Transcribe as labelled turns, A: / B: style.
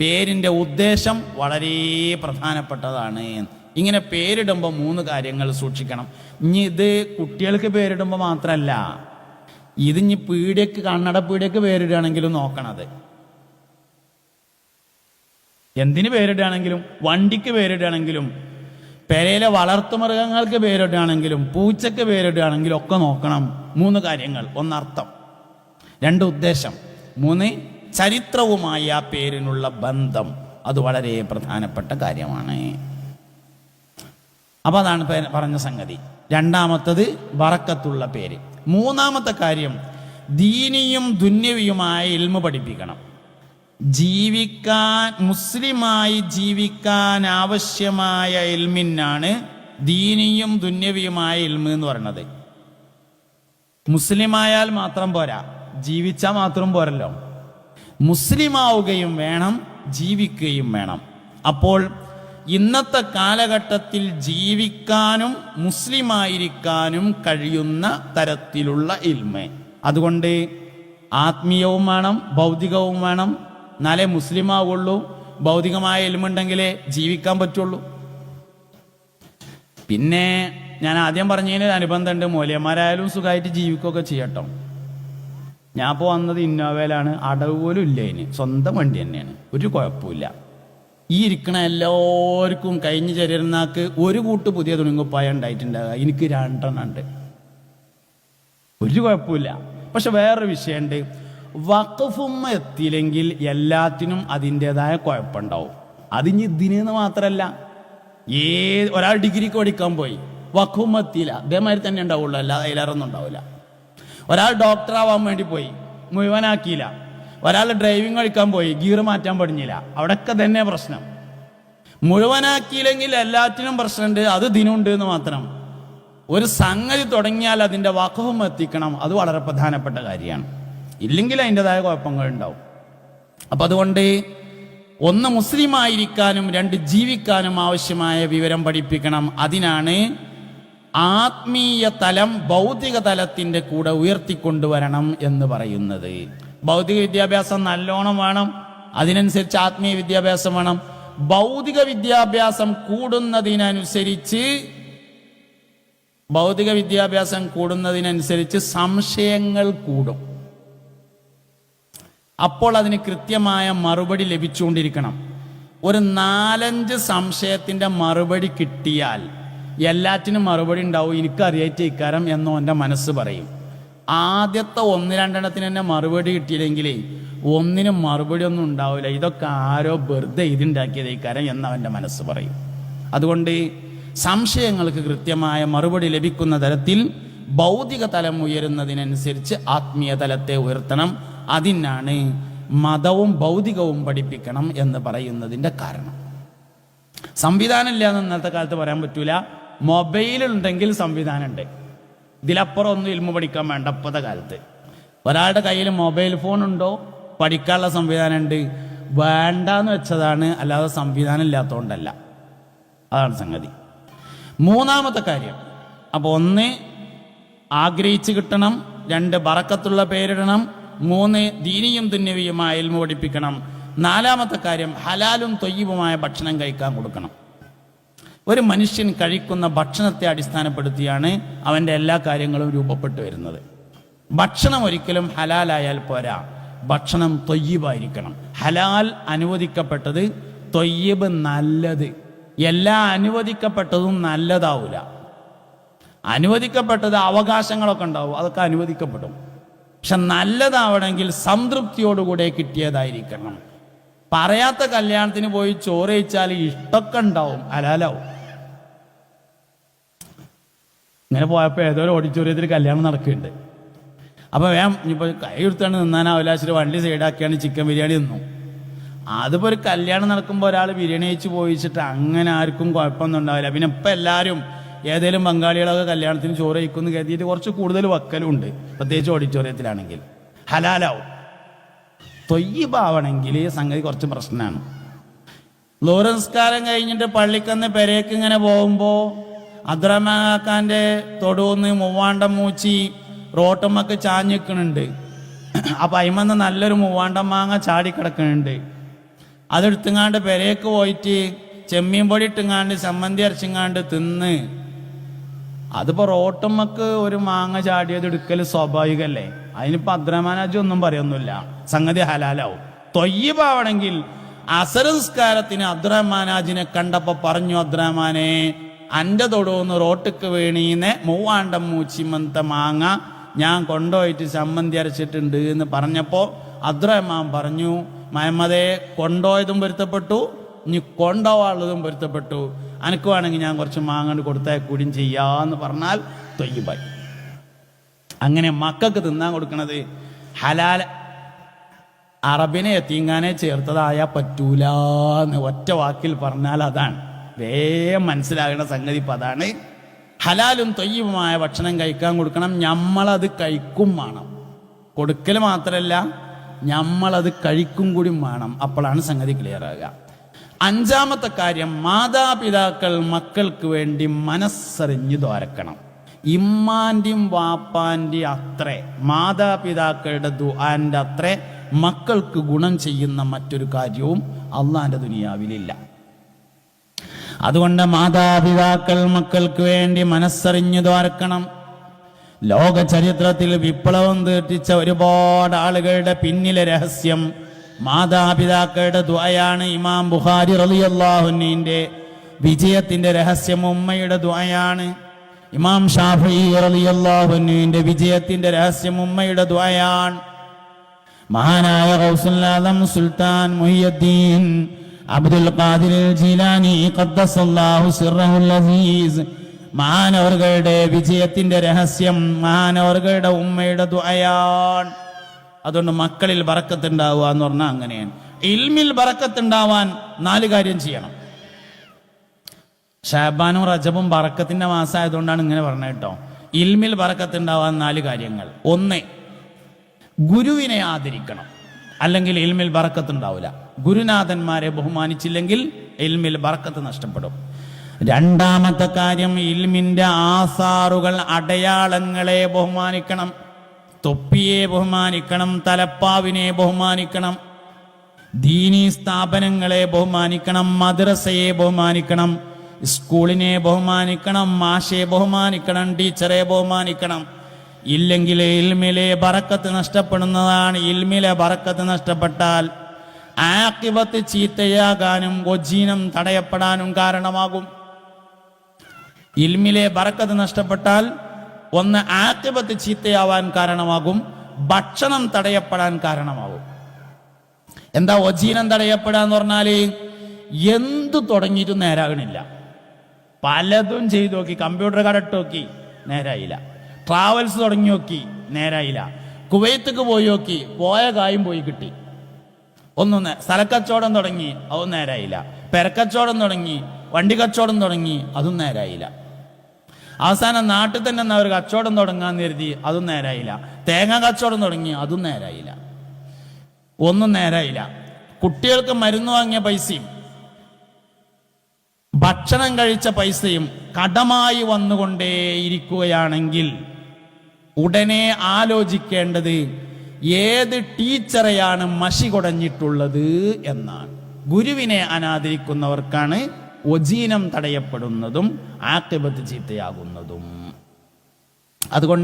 A: പേരിന്റെ ഉദ്ദേശം വളരെ പ്രധാനപ്പെട്ടതാണ് ഇങ്ങനെ പേരിടുമ്പോൾ മൂന്ന് കാര്യങ്ങൾ സൂക്ഷിക്കണം. ഇനി ഇത് കുട്ടികൾക്ക് പേരിടുമ്പോൾ മാത്രമല്ല ഇത് ഇനി പീടിയക്ക് കണ്ണട പീടിയക്ക് പേരിടുകയാണെങ്കിലും നോക്കണത്. എന്തിന് പേരിടുകയാണെങ്കിലും? വണ്ടിക്ക് പേരിടുകയാണെങ്കിലും പെരയിലെ വളർത്തുമൃഗങ്ങൾക്ക് പേരിടുകയാണെങ്കിലും പൂച്ചക്ക് പേരിടുകയാണെങ്കിലും ഒക്കെ നോക്കണം. മൂന്ന് കാര്യങ്ങൾ. ഒന്നർത്ഥം. രണ്ട് ഉദ്ദേശം. മൂന്ന് ചരിത്രവുമായി ആ പേരിനുള്ള ബന്ധം അത് വളരെ പ്രധാനപ്പെട്ട കാര്യമാണ്. അപ്പൊ അതാണ് പറഞ്ഞ സംഗതി. രണ്ടാമത്തത് വറക്കത്തുള്ള പേര്. മൂന്നാമത്തെ കാര്യം ദീനിയും ദുന്യവിയുമായ ഇൽമ പഠിപ്പിക്കണം. ജീവിക്കാൻ മുസ്ലിമായി ജീവിക്കാൻ ആവശ്യമായ ഇൽമിനാണ് ദീനിയും ദുന്യവിയുമായ ഇൽമ എന്ന് പറയുന്നത്. മുസ്ലിമായാൽ മാത്രം പോരാ ജീവിച്ചാൽ മാത്രം പോരല്ലോ. മുസ്ലിമാവുകയും വേണം ജീവിക്കുകയും വേണം. അപ്പോൾ ഇന്നത്തെ കാലഘട്ടത്തിൽ ജീവിക്കാനും മുസ്ലിമായിരിക്കാനും കഴിയുന്ന തരത്തിലുള്ള ഇൽമ. അതുകൊണ്ട് ആത്മീയവും വേണം ഭൗതികവും വേണം. എന്നാലേ മുസ്ലിമാവുള്ളൂ. ഭൗതികമായ ഇൽമുണ്ടെങ്കിലേ ജീവിക്കാൻ പറ്റുള്ളൂ. പിന്നെ ഞാൻ ആദ്യം പറഞ്ഞതിന് അനുബന്ധമുണ്ട്. മൂല്യന്മാരായാലും സുഖമായിട്ട് ജീവിക്കുകയൊക്കെ ചെയ്യട്ടോ. ഞാൻ ഇപ്പോൾ വന്നത് ഇന്നോവയിലാണ്. അടവ് പോലും ഇല്ല അതിന് സ്വന്തം വണ്ടി തന്നെയാണ്. ഒരു കുഴപ്പമില്ല ഈ ഇരിക്കണ എല്ലാവർക്കും കഴിഞ്ഞ ചെറിയനാക്ക് ഒരു കൂട്ട് പുതിയ തുണിങ്കുപ്പായ ഉണ്ടായിട്ടുണ്ടാകുക എനിക്ക് രണ്ടെണ്ണം ഉണ്ട്. ഒരു കുഴപ്പമില്ല പക്ഷെ വേറൊരു വിഷയമുണ്ട്. വഖഫുമ്മ എത്തിയില്ലെങ്കിൽ എല്ലാത്തിനും അതിന്റെതായ കുഴപ്പമുണ്ടാവും. അതിന് ഇതിനെന്ന് മാത്രമല്ല. ഏ ഒരാൾ ഡിഗ്രിക്ക് പഠിക്കാൻ പോയി. വഖഫുമ്മ എത്തിയില്ല. അതേമാതിരി തന്നെ ഉണ്ടാവുള്ളൂ. അല്ലാതെ അതിലേറൊന്നും ഉണ്ടാവില്ല. ഒരാൾ ഡോക്ടറാവാൻ വേണ്ടി പോയി. മുഴുവനാക്കിയില്ല. ഒരാൾ ഡ്രൈവിംഗ് കളിക്കാൻ പോയി. ഗിയർ മാറ്റാൻ പഠിഞ്ഞില്ല അവിടെയൊക്കെ തന്നെ പ്രശ്നം. മുഴുവനാക്കിയില്ലെങ്കിൽ എല്ലാറ്റിനും പ്രശ്നമുണ്ട്. അത് ദിനമുണ്ട് എന്ന് മാത്രം. ഒരു സംഗതി തുടങ്ങിയാൽ അതിന്റെ വഖവും എത്തിക്കണം. അത് വളരെ പ്രധാനപ്പെട്ട കാര്യമാണ്. ഇല്ലെങ്കിൽ അതിന്റെതായ കുഴപ്പങ്ങൾ ഉണ്ടാവും. അപ്പം അതുകൊണ്ട് ഒന്ന് മുസ്ലിമായിരിക്കാനും രണ്ട് ജീവിക്കാനും ആവശ്യമായ വിവരം പഠിപ്പിക്കണം. അതിനാണ് ആത്മീയ തലം ഭൗതിക തലത്തിന്റെ കൂടെ ഉയർത്തിക്കൊണ്ടുവരണം എന്ന് പറയുന്നത്. ഭൗതിക വിദ്യാഭ്യാസം നല്ലോണം വേണം. അതിനനുസരിച്ച് ആത്മീയ വിദ്യാഭ്യാസം വേണം. ഭൗതിക വിദ്യാഭ്യാസം കൂടുന്നതിനനുസരിച്ച് ഭൗതിക വിദ്യാഭ്യാസം കൂടുന്നതിനനുസരിച്ച് സംശയങ്ങൾ കൂടും. അപ്പോൾ അതിന് കൃത്യമായ മറുപടി ലഭിച്ചുകൊണ്ടിരിക്കണം. ഒരു നാലഞ്ച് സംശയത്തിന്റെ മറുപടി കിട്ടിയാൽ എല്ലാറ്റിനും മറുപടി ഉണ്ടാവും. എനിക്കറിയായിട്ട് ഇക്കാരം എന്നോ എന്റെ മനസ്സ് പറയും. ആദ്യത്തെ ഒന്ന് രണ്ടെണ്ണത്തിന് തന്നെ മറുപടി കിട്ടിയില്ലെങ്കിലേ ഒന്നിനും മറുപടി ഒന്നും ഉണ്ടാവില്ല. ഇതൊക്കെ ആരോ വെറുതെ ഇതുണ്ടാക്കിയത് ഇക്കാരം എന്നവന്റെ മനസ്സ് പറയും. അതുകൊണ്ട് സംശയങ്ങൾക്ക് കൃത്യമായ മറുപടി ലഭിക്കുന്ന തരത്തിൽ ഭൗതിക തലം ഉയരുന്നതിനനുസരിച്ച് ആത്മീയ തലത്തെ ഉയർത്തണം. അതിനാണ് മതവും ഭൗതികവും പഠിപ്പിക്കണം എന്ന് പറയുന്നതിന്റെ കാരണം. സംവിധാനം ഇല്ലാന്ന് ഇന്നത്തെ കാലത്ത് പറയാൻ പറ്റൂല. മൊബൈൽ ഉണ്ടെങ്കിൽ സംവിധാനം ഉണ്ട് ഇതിലപ്പുറം ഒന്നും ഇൽമ പഠിക്കാൻ വേണ്ട ഇപ്പോഴത്തെ കാലത്ത്. ഒരാളുടെ കയ്യിൽ മൊബൈൽ ഫോൺ ഉണ്ടോ പഠിക്കാനുള്ള സംവിധാനം ഉണ്ട് വേണ്ടാന്ന് വെച്ചതാണ്. അല്ലാതെ സംവിധാനം ഇല്ലാത്തതുകൊണ്ടല്ല അതാണ് സംഗതി. മൂന്നാമത്തെ കാര്യം. അപ്പോൾ ഒന്ന് ആഗ്രഹിച്ച് കിട്ടണം. രണ്ട് ബറക്കത്തുള്ള പേരിടണം. മൂന്ന് ദീനിയും തുന്യവിയുമായ ഇൽമ പഠിപ്പിക്കണം. നാലാമത്തെ കാര്യം ഹലാലും തൊയ്യവുമായ ഭക്ഷണം കഴിക്കാൻ കൊടുക്കണം. ഒരു മനുഷ്യൻ കഴിക്കുന്ന ഭക്ഷണത്തെ അടിസ്ഥാനപ്പെടുത്തിയാണ് അവന്റെ എല്ലാ കാര്യങ്ങളും രൂപപ്പെട്ടു വരുന്നത്. ഭക്ഷണം ഒരിക്കലും ഹലാലായാൽ പോരാ. ഭക്ഷണം തൊയ്യബായിരിക്കണം. ഹലാൽ അനുവദിക്കപ്പെട്ടത് തൊയ്യബ് നല്ലത്. എല്ലാ അനുവദിക്കപ്പെട്ടതും നല്ലതാവൂല. അനുവദിക്കപ്പെട്ടത് അവകാശങ്ങളൊക്കെ ഉണ്ടാവും. അതൊക്കെ അനുവദിക്കപ്പെടും. പക്ഷെ നല്ലതാവണമെങ്കിൽ സംതൃപ്തിയോടുകൂടെ കിട്ടിയതായിരിക്കണം. പറയാത്ത കല്യാണത്തിന് പോയി ചോറ് കഴിച്ചാൽ ഇഷ്ടമൊക്കെ ഉണ്ടാവും. ഹലാലാവും. ഇങ്ങനെ പോയപ്പോൾ ഏതോ ഒരു ഓഡിറ്റോറിയത്തിൽ കല്യാണം നടക്കുന്നുണ്ട്. അപ്പോൾ വേം ഇനിയിപ്പോൾ കൈ എടുത്താണ് നിന്നാനാവില്ല ഇച്ചിരി വണ്ടി സൈഡാക്കിയാണ് ചിക്കൻ ബിരിയാണി തിന്നു. അതിപ്പോൾ ഒരു കല്യാണം നടക്കുമ്പോൾ ഒരാൾ ബിരിയാണി കഴിച്ച് പോയിച്ചിട്ട് അങ്ങനെ ആർക്കും കുഴപ്പമൊന്നും ഉണ്ടാവില്ല. പിന്നെ ഇപ്പം എല്ലാവരും ഏതെങ്കിലും ബംഗാളികളൊക്കെ കല്യാണത്തിന് ചോറ് കഴിക്കുമെന്ന് കരുതിയിട്ട് കുറച്ച് കൂടുതൽ വക്കലുണ്ട്. പ്രത്യേകിച്ച് ഓഡിറ്റോറിയത്തിലാണെങ്കിൽ ഹലാലാവും. തൊയ്യബാവണമെങ്കിൽ സംഗതി കുറച്ച് പ്രശ്നമാണ്. ലോറൻസ്കാരം കഴിഞ്ഞിട്ട് പള്ളിക്കന്ന് പെരേക്ക് ഇങ്ങനെ പോകുമ്പോൾ അദ്രമാക്കാന്റെ തൊടുന്ന് മൂവാണ്ടം മൂച്ചി റോട്ടമ്മക്ക് ചാഞ്ഞിക്കണുണ്ട് അപ്പം അയിമന്ന് നല്ലൊരു മൂവാണ്ടം മാങ്ങ ചാടി ചാടിക്കിടക്കണുണ്ട് അതെടുത്തുങ്ങാണ്ട് പെരേക്ക് പോയിട്ട് ചെമ്മീൻ പൊടി ഇട്ടുങ്ങാണ്ട് ചമ്മന്തി അരച്ചിങ്ങാണ്ട് തിന്ന്. അതിപ്പോൾ റോട്ടമ്മക്ക് ഒരു മാങ്ങ ചാടിയത് എടുക്കൽ സ്വാഭാവികല്ലേ? അതിനിപ്പോ അദ്രമാനാജി ഒന്നും പറയൊന്നുമില്ല. സംഗതി ഹലാലാവും. തൊയ്യപ്പാവണമെങ്കിൽ അസരസ്കാരത്തിന് അബ്ദുറഹ്മാനാജിനെ കണ്ടപ്പോ പറഞ്ഞു അബ്ദുറഹ്മാനെ അന്റെ തൊടുവെന്ന് റോട്ടിക്ക് വീണീന്ന് മൂവാണ്ടം മൂച്ചിമന്ത മാങ്ങ ഞാൻ കൊണ്ടുപോയിട്ട് ചമ്മന്തി അരച്ചിട്ടുണ്ട് എന്ന് പറഞ്ഞപ്പോൾ അദ്രഹമാൻ പറഞ്ഞു മഹമ്മദേ കൊണ്ടുപോയതും പൊരുത്തപ്പെട്ടു ഇനി കൊണ്ടുപോകാനുള്ളതും പൊരുത്തപ്പെട്ടു. അനക്ക് വേണമെങ്കിൽ ഞാൻ കുറച്ച് മാങ്ങണ്ട് കൊടുത്താൽ കൂടിയും ചെയ്യാന്ന് പറഞ്ഞാൽ തൊയ്യബായി. അങ്ങനെ മക്കൾക്ക് തിന്നാൻ കൊടുക്കണത് ഹലാൽ. അറബിനെ എത്തിങ്ങാനെ ചേർത്തതായ പറ്റൂല എന്ന് ഒറ്റ വാക്കിൽ പറഞ്ഞാൽ അതാണ്. വേഗം മനസ്സിലാകുന്ന സംഗതി ഇപ്പം അതാണ്. ഹലാലും തൊയ്യവുമായ ഭക്ഷണം കഴിക്കാൻ കൊടുക്കണം. ഞമ്മളത് കഴിക്കും വേണം. കൊടുക്കൽ മാത്രമല്ല ഞമ്മളത് കഴിക്കും കൂടി വേണം. അപ്പോഴാണ് സംഗതി ക്ലിയർ ആകുക. അഞ്ചാമത്തെ കാര്യം മാതാപിതാക്കൾ മക്കൾക്ക് വേണ്ടി മനസ്സറിഞ്ഞു ദ്വാരക്കണം. ഇമ്മാന്റെയും വാപ്പാന്റെ അത്രേ മാതാപിതാക്കളുടെ ദുആന്റെ അത്രേ മക്കൾക്ക് ഗുണം ചെയ്യുന്ന മറ്റൊരു കാര്യവും അള്ളാന്റെ ദുനിയാവിലില്ല. അതുകൊണ്ട് മാതാപിതാക്കൾ മക്കൾക്ക് വേണ്ടി മനസ്സറിഞ്ഞു തോർക്കണം ലോക ചരിത്രത്തിൽ വിപ്ലവം തീർത്തിച്ച ഒരുപാട് ആളുകളുടെ പിന്നിലെ രഹസ്യം മാതാപിതാക്കളുടെ ദ്വയാണ് ഇമാം ബുഖാരി റളിയല്ലാഹുവിന്റെ വിജയത്തിന്റെ രഹസ്യം ഉമ്മയുടെ ദ്വയാണ് ഇമാം ഷാഫി റളിയല്ലാഹുവിന്റെ വിജയത്തിന്റെ രഹസ്യം ഉമ്മയുടെ ദ്വയാണ് മഹാനായ ഗൗസുല്ലാദം സുൽത്താൻ മുഹിയുദ്ദീൻ അബ്ദുൽ ഖാദിർ ജിലാനി അസീസ് മഹാനവറുകളുടെ വിജയത്തിന്റെ രഹസ്യം മഹാനവറുകളുടെ ഉമ്മയുടെ ദുആയാണ്. അതുകൊണ്ട് മക്കളിൽ ബറക്കത്തുണ്ടാവുക എന്ന് പറഞ്ഞാൽ അങ്ങനെയാണ്. ഇൽമിൽ ബറക്കത്തുണ്ടാവാൻ നാല് കാര്യം ചെയ്യണം. ഷാബാനും റജബും ബറക്കത്തിന്റെ മാസമായതുകൊണ്ടാണ് ഇങ്ങനെ പറഞ്ഞത് കേട്ടോ. ഇൽമിൽ ബറക്കത്തുണ്ടാവാൻ നാല് കാര്യങ്ങൾ. ഒന്ന് ഗുരുവിനെ ആദരിക്കണം. അല്ലെങ്കിൽ ഇൽമിൽ ബറക്കത്തുണ്ടാവില്ല. ഗുരുനാഥന്മാരെ ബഹുമാനിച്ചില്ലെങ്കിൽ ഇൽമിൽ ബറക്കത്ത് നഷ്ടപ്പെടും. രണ്ടാമത്തെ കാര്യം ഇൽമിന്റെ ആസാറുകൾ അടയാളങ്ങളെ ബഹുമാനിക്കണം. തൊപ്പിയെ ബഹുമാനിക്കണം തലപ്പാവിനെ ബഹുമാനിക്കണം ദീനീ സ്ഥാപനങ്ങളെ ബഹുമാനിക്കണം മദ്രസയെ ബഹുമാനിക്കണം സ്കൂളിനെ ബഹുമാനിക്കണം മാഷെ ബഹുമാനിക്കണം ടീച്ചറെ ബഹുമാനിക്കണം. ഇല്ലെങ്കിൽ ഇൽമിലെ ബറക്കത്ത് നഷ്ടപ്പെടുന്നതാണ്. ഇൽമിലെ ബറക്കത്ത് നഷ്ടപ്പെട്ടാൽ ആക്കിബത്ത് ചീത്തയാകാനും ഒജീനം തടയപ്പെടാനും കാരണമാകും. ഇൽമിലെ ബറക്കത്ത് നഷ്ടപ്പെട്ടാൽ ഒന്ന് ആക്കിബത്ത് ചീത്തയാവാൻ കാരണമാകും ഭക്ഷണം തടയപ്പെടാൻ കാരണമാകും. എന്താ ഒജീനം തടയപ്പെടാന്ന് പറഞ്ഞാൽ എന്തു തുടങ്ങിയിട്ടും നേരാകണില്ല. പലതും ചെയ്തു നോക്കി കമ്പ്യൂട്ടർ കടട്ട് നോക്കി നേരായില്ല. ട്രാവൽസ് തുടങ്ങി നോക്കി നേരായില്ല. കുവൈത്തേക്ക് പോയി നോക്കി പോയ കായും പോയി കിട്ടി. ഒന്നും സ്ഥലക്കച്ചവടം തുടങ്ങി അതും നേരായില്ല. പെരക്കച്ചവടം തുടങ്ങി വണ്ടി കച്ചവടം തുടങ്ങി അതും നേരായില്ല. അവസാനം നാട്ടിൽ തന്നെ എന്നാ ഒരു കച്ചവടം തുടങ്ങാൻ കരുതി അതും നേരായില്ല. തേങ്ങ കച്ചവടം തുടങ്ങി അതും നേരായില്ല. ഒന്നും നേരായില്ല. കുട്ടികൾക്ക് മരുന്ന് വാങ്ങിയ പൈസയും ഭക്ഷണം കഴിച്ച പൈസയും കടമായി വന്നുകൊണ്ടേയിരിക്കുകയാണെങ്കിൽ ഉടനെ ആലോചിക്കേണ്ടത് ഏത് ടീച്ചറെയാണ് മഷി കുടഞ്ഞിട്ടുള്ളത് എന്നാണ്. ഗുരുവിനെ അനാദരിക്കുന്നവർക്കാണ് ഒജീനം തടയപ്പെടുന്നതും ആക്തിപത്ത് ചീത്തയാകുന്നതും. അതുകൊണ്ട്